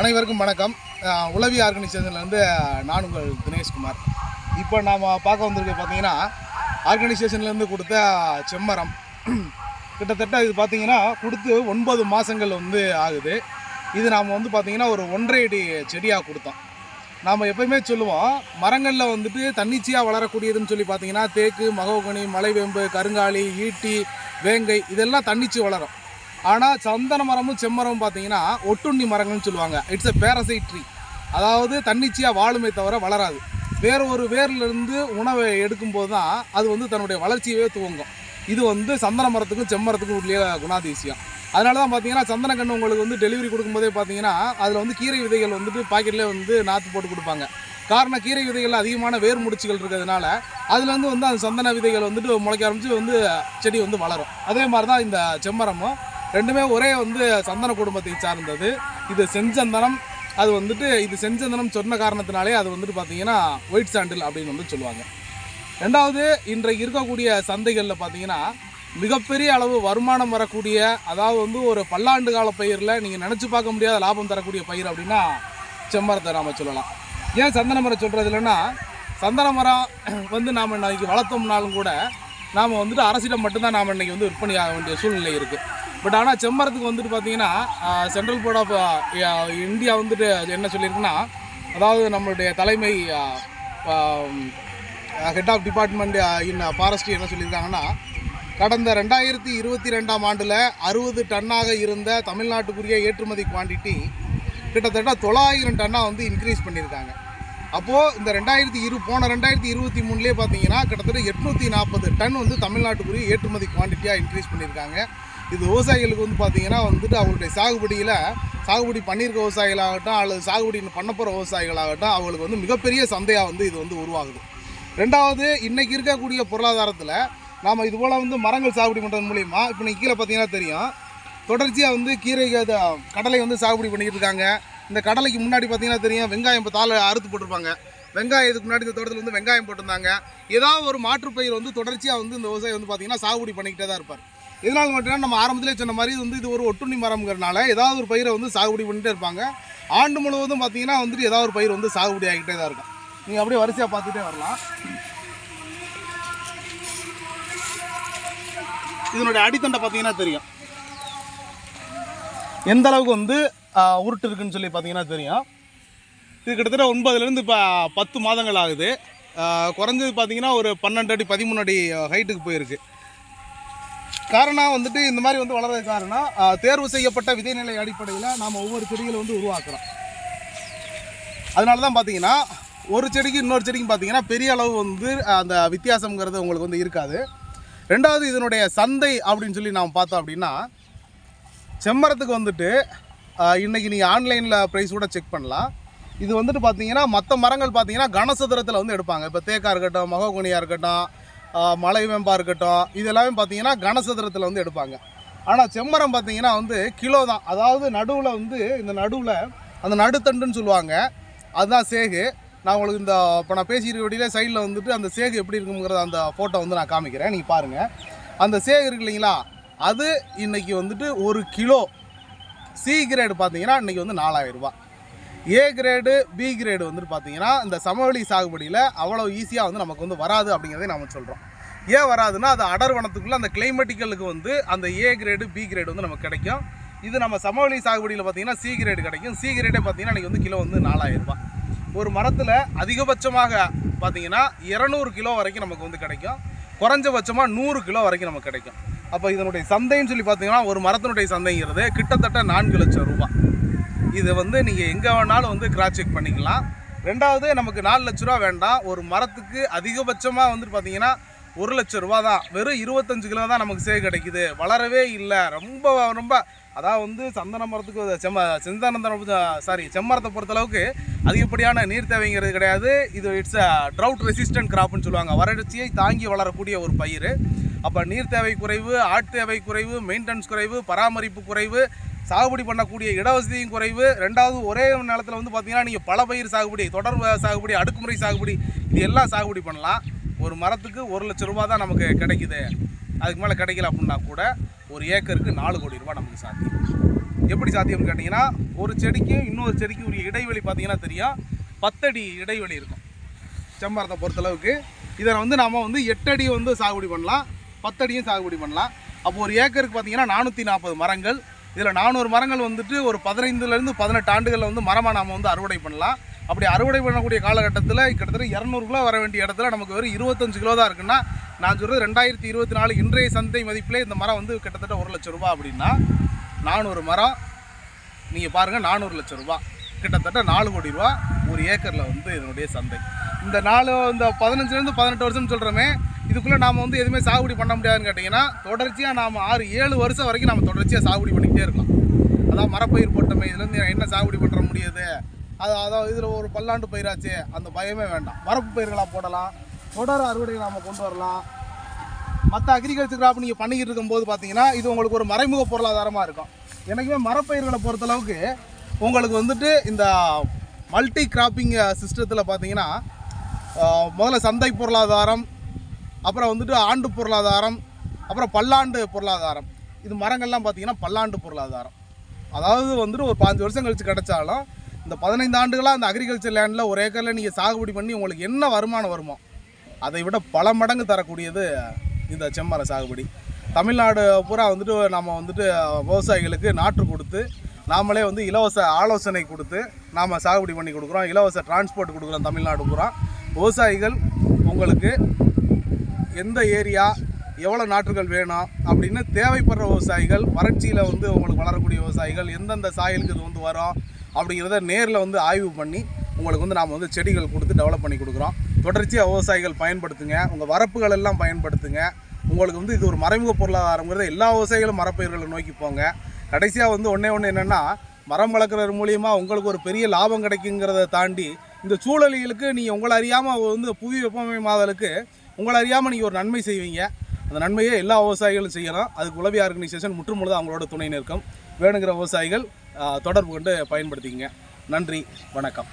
அனைவருக்கும் வணக்கம். உளவி ஆர்கனைசேஷன்லேருந்து நான் உங்கள் தினேஷ்குமார். இப்போ நாம் பார்க்க வந்திருக்க பார்த்தீங்கன்னா ஆர்கனைசேஷன்லேருந்து கொடுத்த செம்மரம். கிட்டத்தட்ட இது பார்த்தீங்கன்னா கொடுத்து ஒன்பது மாதங்கள் வந்து ஆகுது. இது நாம் வந்து பார்த்திங்கன்னா ஒரு ஒன்றரை அடி செடியாக கொடுத்தோம். நாம் எப்பயுமே சொல்லுவோம் மரங்களில் வந்துட்டு தன்னிச்சையாக வளரக்கூடியதுன்னு சொல்லி பார்த்தீங்கன்னா தேக்கு மகோகனி மலைவேம்பு கருங்காலி ஈட்டி வேங்கை இதெல்லாம் தன்னிச்சு வளரும். ஆனால் சந்தன மரமும் செம்மரமும் பார்த்தீங்கன்னா ஒட்டுண்ணி மரங்கள்னு சொல்லுவாங்க. இட்ஸ் எ பேரசைட் ட்ரீ அதாவது தன்னிச்சையாக வாழுமே தவிர வளராது. வேறு ஒரு வேர்லேருந்து உணவை எடுக்கும்போது தான் அது வந்து தன்னுடைய வளர்ச்சியவே துவங்கும். இது வந்து சந்தன மரத்துக்கும் செம்மரத்துக்கும் உள்ள குணாதிசயம். அதனால தான் பார்த்தீங்கன்னா சந்தன கன்று உங்களுக்கு வந்து டெலிவரி கொடுக்கும்போதே பார்த்தீங்கன்னா அதில் வந்து கீரை விதைகள் வந்துட்டு பாக்கெட்லேயே வந்து நாற்று போட்டு கொடுப்பாங்க. காரணம் கீரை விதைகள் அதிகமான வேர் முடிச்சுகள் இருக்கிறதுனால அதுலேருந்து வந்து அந்த சந்தன விதைகள் வந்துட்டு முளைக்க ஆரம்பித்து வந்து செடி வந்து வளரும். அதே மாதிரி தான் இந்த செம்மரமும் ரெண்டுமே ஒரே வந்து சந்தன குடும்பத்தை சார்ந்தது. இது செஞ்சந்தனம். அது வந்துட்டு இது செஞ்சந்தனம் சொன்ன காரணத்தினாலே அது வந்துட்டு பார்த்தீங்கன்னா ஒயிட் சாண்டில் அப்படின்னு வந்து சொல்லுவாங்க. ரெண்டாவது இன்றைக்கு இருக்கக்கூடிய சந்தைகளில் பார்த்தீங்கன்னா மிகப்பெரிய அளவு வருமானம் வரக்கூடிய அதாவது வந்து ஒரு பல்லாண்டு கால பயிரில் நீங்கள் நினச்சி பார்க்க முடியாத லாபம் தரக்கூடிய பயிர் அப்படின்னா செம்மரத்தை நாம் சொல்லலாம். ஏன் சந்தன மரம் சொல்கிறது இல்லைன்னா சந்தன மரம் வந்து நாம் இன்றைக்கி வளர்த்தோம்னாலும் கூட நாம் வந்துட்டு அரசிடம் மட்டும்தான் நாம் இன்னைக்கு வந்து விற்பனை ஆக வேண்டிய சூழ்நிலை இருக்குது பட் ஆனால் செம்மரத்துக்கு வந்துட்டு பார்த்தீங்கன்னா சென்ட்ரல் போர்ட் ஆஃப் இந்தியா வந்துட்டு என்ன சொல்லியிருக்குன்னா அதாவது நம்மளுடைய தலைமை head of department in forestry என்ன சொல்லியிருக்காங்கன்னா கடந்த ரெண்டாயிரத்தி இருபத்தி ரெண்டாம் ஆண்டில் அறுபது டன்னாக இருந்த தமிழ்நாட்டுக்குரிய ஏற்றுமதி குவான்டிட்டி கிட்டத்தட்ட தொள்ளாயிரம் டன்னாக வந்து இன்க்ரீஸ் பண்ணியிருக்காங்க. அப்போது இந்த ரெண்டாயிரத்தி இரு போன ரெண்டாயிரத்தி இருபத்தி மூணுலேயே பார்த்தீங்கன்னா கிட்டத்தட்ட எட்நூற்றி நாற்பது டன் வந்து தமிழ்நாட்டுக்குரிய ஏற்றுமதி குவான்டிட்டியாக இன்க்ரீஸ் பண்ணியிருக்காங்க. இது விவசாயிகளுக்கு வந்து பார்த்திங்கன்னா வந்துட்டு அவங்களுடைய சாகுபடியில் சாகுபடி பண்ணியிருக்க விவசாயிகளாகட்டும் அல்லது சாகுபடி பண்ண போகிற விவசாயிகளாகட்டும் அவங்களுக்கு வந்து மிகப்பெரிய சந்தையாக வந்து இது வந்து உருவாகுது. ரெண்டாவது இன்றைக்கி இருக்கக்கூடிய பொருளாதாரத்தில் நாம் இது போல் வந்து மரங்கள் சாகுபடி பண்ணுறது மூலிமா இப்போ நீங்கள் கீழே பார்த்தீங்கன்னா தெரியும். தொடர்ச்சியாக வந்து கீரை கடலை வந்து சாகுபடி பண்ணிக்கிட்டு இருக்காங்க. இந்த கடலைக்கு முன்னாடி பார்த்தீங்கன்னா தெரியும் வெங்காயம் இப்போ தாளை அறுத்து போட்டிருப்பாங்க. வெங்காயம் இதுக்கு முன்னாடி இந்த தோட்டத்தில் வந்து வெங்காயம் போட்டிருந்தாங்க. ஏதாவது ஒரு மாற்றுப்பயிர் வந்து தொடர்ச்சியாக வந்து இந்த விவசாயி வந்து பார்த்தீங்கன்னா சாகுபடி பண்ணிக்கிட்டே தான் இருப்பார். இதனால் மட்டும் நம்ம ஆரம்பத்திலே சொன்ன மாதிரி இது வந்து இது ஒரு ஒட்டுண்ணி மரம்ங்கிறனால ஏதாவது ஒரு பயிரை வந்து சாகுபடி பண்ணிகிட்டே இருப்பாங்க. ஆண்டு முழுவதும் பார்த்தீங்கன்னா வந்துட்டு ஏதாவது ஒரு பயிர் வந்து சாகுபடி ஆகிட்டே தான் இருக்கும். நீங்கள் அப்படியே வரிசையாக பார்த்துட்டே வரலாம். இதனுடைய அடித்தண்டை பார்த்தீங்கன்னா தெரியும். எந்த அளவுக்கு வந்து உருட்டு இருக்குன்னு சொல்லி பார்த்தீங்கன்னா தெரியும். இது கிட்டத்தட்ட ஒன்பதுலேருந்து இப்போ பத்து மாதங்கள் ஆகுது. குறைஞ்சது பார்த்தீங்கன்னா ஒரு பன்னெண்டு அடி பதிமூணு அடி ஹைட்டுக்கு போயிருக்கு. காரணம் வந்துட்டு இந்த மாதிரி வந்து வளர்றது காரணம் தேர்வு செய்யப்பட்ட விதைநிலை அடிப்படையில் நாம் ஒவ்வொரு செடிகளை வந்து உருவாக்குறோம். அதனால தான் பார்த்தீங்கன்னா ஒரு செடிக்கு இன்னொரு செடிக்கும் பார்த்தீங்கன்னா பெரிய அளவு வந்து அந்த வித்தியாசங்கிறது உங்களுக்கு வந்து இருக்காது. ரெண்டாவது இதனுடைய சந்தை அப்படின்னு சொல்லி நாம் பார்த்தோம் அப்படின்னா செம்மரத்துக்கு வந்துட்டு இன்றைக்கி இன்னைக்கு நீங்கள் ஆன்லைனில் ப்ரைஸ் கூட செக் பண்ணலாம். இது வந்துட்டு பார்த்தீங்கன்னா மற்ற மரங்கள் பார்த்தீங்கன்னா கனசதுரத்தில் வந்து எடுப்பாங்க. இப்போ தேக்கா இருக்கட்டும் மகோகுனியாக இருக்கட்டும் மலை வேம்பா இருக்கட்டும் இதெல்லாமே பார்த்தீங்கன்னா கனசதுரத்தில் வந்து எடுப்பாங்க. ஆனால் செம்மரம் பார்த்தீங்கன்னா வந்து கிலோ தான். அதாவது நடுவில் வந்து இந்த நடுவில் அந்த நடுத்தண்டுன்னு சொல்லுவாங்க. அதுதான் சேகு. நான் உங்களுக்கு இந்த இப்போ நான் பேசிக்கிற சைடில் வந்துட்டு அந்த சேகு எப்படி இருக்குங்கிறத அந்த ஃபோட்டோ வந்து நான் காமிக்கிறேன். நீங்கள் பாருங்கள் அந்த சேகு இருக்கு இல்லைங்களா? அது இன்றைக்கி வந்துட்டு ஒரு கிலோ சி கிரேடு பார்த்தீங்கன்னா இன்றைக்கி வந்து நாலாயிரம் ஏ கிரேடு பி கிரேடு வந்துட்டு பார்த்தீங்கன்னா இந்த சமவெளி சாகுபடியில் அவ்வளோ ஈஸியாக வந்து நமக்கு வந்து வராது அப்படிங்கிறதை நாம் சொல்கிறோம் ஏன் வராதுன்னா அது அடர் வனத்துக்குள்ளே அந்த கிளைமேட்டிக்கலுக்கு வந்து அந்த ஏ கிரேடு பி கிரேடு வந்து நமக்கு கிடைக்கும். இது நம்ம சமவெளி சாகுபடியில் பார்த்தீங்கன்னா சி கிரேடு கிடைக்கும். சி கிரேடே பார்த்தீங்கன்னா இன்னைக்கு வந்து கிலோ வந்து நாலாயிரம் ரூபாய். ஒரு மரத்தில் அதிகபட்சமாக பார்த்தீங்கன்னா இரநூறு கிலோ வரைக்கும் நமக்கு வந்து கிடைக்கும். குறைஞ்சபட்சமாக நூறு கிலோ வரைக்கும் நமக்கு கிடைக்கும். அப்போ இதனுடைய சந்தைன்னு சொல்லி பார்த்தீங்கன்னா ஒரு மரத்தினுடைய சந்தைங்கிறது கிட்டத்தட்ட நான்கு லட்சம் ரூபாய். இதை வந்து நீங்கள் எங்கே வேணாலும் வந்து கிராஸ் செக் பண்ணிக்கலாம். ரெண்டாவது நமக்கு நாலு லட்ச ரூபா வேண்டாம். ஒரு மரத்துக்கு அதிகபட்சமாக வந்துட்டு பார்த்தீங்கன்னா ஒரு லட்ச ரூபா தான். வெறும் இருபத்தஞ்சு கிலோ தான் நமக்கு சேவை கிடைக்குது. வளரவே இல்லை. ரொம்ப ரொம்ப அதாவது வந்து சந்தன மரத்துக்கு செம்ம செந்தனந்தனம் சாரி செம்மரத்தை பொறுத்தளவுக்கு அதிகப்படியான நீர் தேவைங்கிறது கிடையாது. இது இட்ஸ் அ ட்ரவுட் ரெசிஸ்டன்ட் கிராப்னு சொல்லுவாங்க. வறட்சியை தாங்கி வளரக்கூடிய ஒரு பயிர் அப்போ நீர் தேவை குறைவு ஆட் தேவை குறைவு மெயின்டெனன்ஸ் குறைவு பராமரிப்பு குறைவு சாகுபடி பண்ணக்கூடிய இடவசதியும் குறைவு. ரெண்டாவது ஒரே நிலத்தில் வந்து பார்த்தீங்கன்னா நீங்கள் பல பயிர் சாகுபடி தொடர் சாகுபடி அடுக்குமுறை சாகுபடி இது எல்லாம் சாகுபடி பண்ணலாம். ஒரு மரத்துக்கு ஒரு லட்ச ரூபா தான் நமக்கு கிடைக்குது. அதுக்கு மேலே கிடைக்கல அப்படின்னா கூட ஒரு ஏக்கருக்கு நாலு கோடி ரூபா நமக்கு சாத்தியம். எப்படி சாத்தியம்னு கேட்டிங்கன்னா ஒரு செடிக்கும் இன்னொரு செடிக்கும் ஒரு இடைவெளி பார்த்தீங்கன்னா தெரியும். பத்தடி இடைவெளி இருக்கும். செம்மரத்தை பொறுத்தளவுக்கு. இதை வந்து நாம் வந்து எட்டடி வந்து சாகுபடி பண்ணலாம். பத்தடியும் சாகுபடி பண்ணலாம். அப்போ ஒரு ஏக்கருக்கு பார்த்தீங்கன்னா நானூற்றி நாற்பது மரங்கள். இதில் நானூறு மரங்கள் வந்துட்டு ஒரு பதினைந்துலேருந்து பதினெட்டு ஆண்டுகளில் வந்து மரமாக நாம் வந்து அறுவடை பண்ணலாம். அப்படி அறுவடை பண்ணக்கூடிய காலகட்டத்தில் கிட்டத்தட்ட இரநூறு கிலோ வர வேண்டிய இடத்துல நமக்கு வெறும் இருபத்தஞ்சு கிலோ தான் இருக்குன்னா நான் சொல்கிறது ரெண்டாயிரத்தி இருபத்தி நாலு இன்றைய சந்தை மதிப்பிலே இந்த மரம் வந்து கிட்டத்தட்ட ஒரு லட்சம் ரூபாய் அப்படின்னா நானூறு மரம் நீங்கள் பாருங்கள் நானூறு லட்சம் ரூபா. கிட்டத்தட்ட நாலு கோடி ரூபா ஒரு ஏக்கரில் வந்து இதனுடைய சந்தை. இந்த நாலு இந்த பதினஞ்சுலேருந்து பதினெட்டு வருஷம்னு சொல்கிறோமே இதுக்குள்ளே நாம் வந்து எதுவுமே சாகுபடி பண்ண முடியாதுன்னு கேட்டிங்கன்னா தொடர்ச்சியாக நாம் ஆறு ஏழு வருஷம் வரைக்கும் நம்ம தொடர்ச்சியாக சாகுபடி பண்ணிக்கிட்டே இருக்கலாம். அதான் மரப்பயிர் போட்டோமே இதுலேருந்து என்ன சாகுபடி பண்ணுற முடியுது? அது அதாவது இதில் ஒரு பல்லாண்டு பயிராச்சு அந்த பயமே வேண்டாம். வரப்பு பயிர்களாக போடலாம் தொடர் அறுவடை நாம் கொண்டு வரலாம். மற்ற அக்ரிகல்ச்சர் கிராப் நீங்கள் பண்ணிக்கிட்டு இருக்கும்போது பார்த்தீங்கன்னா இது உங்களுக்கு ஒரு மறைமுக பொருளாதாரமாக இருக்கும். எனக்குமே மரப்பயிர்களை பொறுத்தளவுக்கு உங்களுக்கு வந்துட்டு இந்த மல்டி கிராப்பிங் சிஸ்டத்தில் பார்த்தீங்கன்னா முதல்ல சந்தை பொருளாதாரம் அப்புறம் வந்துட்டு ஆண்டு பொருளாதாரம் அப்புறம் பல்லாண்டு பொருளாதாரம். இது மரங்கள்லாம் பார்த்தீங்கன்னா பல்லாண்டு பொருளாதாரம். அதாவது வந்துட்டு ஒரு பாஞ்சு வருஷம் கழிச்சு கிடைச்சாலும் இந்த பதினைந்து ஆண்டுகளாக அந்த அக்ரிகல்ச்சர் லேண்டில் ஒரு ஏக்கரில் நீங்கள் சாகுபடி பண்ணி உங்களுக்கு என்ன வருமானம் வருமோ அதை விட பல மடங்கு தரக்கூடியது இந்த செம்மர சாகுபடி. தமிழ்நாடு பூரா வந்துட்டு நம்ம வந்துட்டு விவசாயிகளுக்கு நாற்று கொடுத்து நாமளே வந்து இலவச ஆலோசனை கொடுத்து நாம் சாகுபடி பண்ணி கொடுக்குறோம். இலவச டிரான்ஸ்போர்ட் கொடுக்குறோம் தமிழ்நாடு பூரா. விவசாயிகள் உங்களுக்கு எந்த ஏரியா எவ்வளோ நாற்றுகள் வேணும் அப்படின்னு தேவைப்படுற விவசாயிகள் வறட்சியில் வந்து உங்களுக்கு வளரக்கூடிய விவசாயிகள் எந்தெந்த சாயலுக்கு இது வந்து வரும் அப்படிங்கிறத நேரில் வந்து ஆய்வு பண்ணி உங்களுக்கு வந்து நாம் வந்து செடிகள் கொடுத்து டெவலப் பண்ணி கொடுக்குறோம். தொடர்ச்சியாக விவசாயிகள் பயன்படுத்துங்க. உங்கள் வரப்புகள் எல்லாம் பயன்படுத்துங்க. உங்களுக்கு வந்து இது ஒரு மறைமுக பொருளாதாரங்கிறத எல்லா விவசாயிகளும் மரப்பயிர்களை நோக்கி போங்க. கடைசியாக வந்து ஒன்றே ஒன்று என்னென்னா மரம் வளர்க்குறது மூலியமாக உங்களுக்கு ஒரு பெரிய லாபம் கிடைக்குங்கிறத தாண்டி இந்த சூழலிகளுக்கு நீங்கள் உங்களை அறியாமல் வந்து புவி வெப்பமயமாதலுக்கு உங்களை அறியாமல் நீங்கள் ஒரு நன்மை செய்வீங்க. அந்த நன்மையை எல்லா விவசாயிகளும் செய்யலாம். அதுக்கு உளவி ஆர்கனைசேஷன் முற்றுமுழுது அவங்களோட துணை நிற்கும் வேணுங்கிற விவசாயிகள் தொடர்பு கொண்டு பயன்படுத்திக்கங்க. நன்றி. வணக்கம்.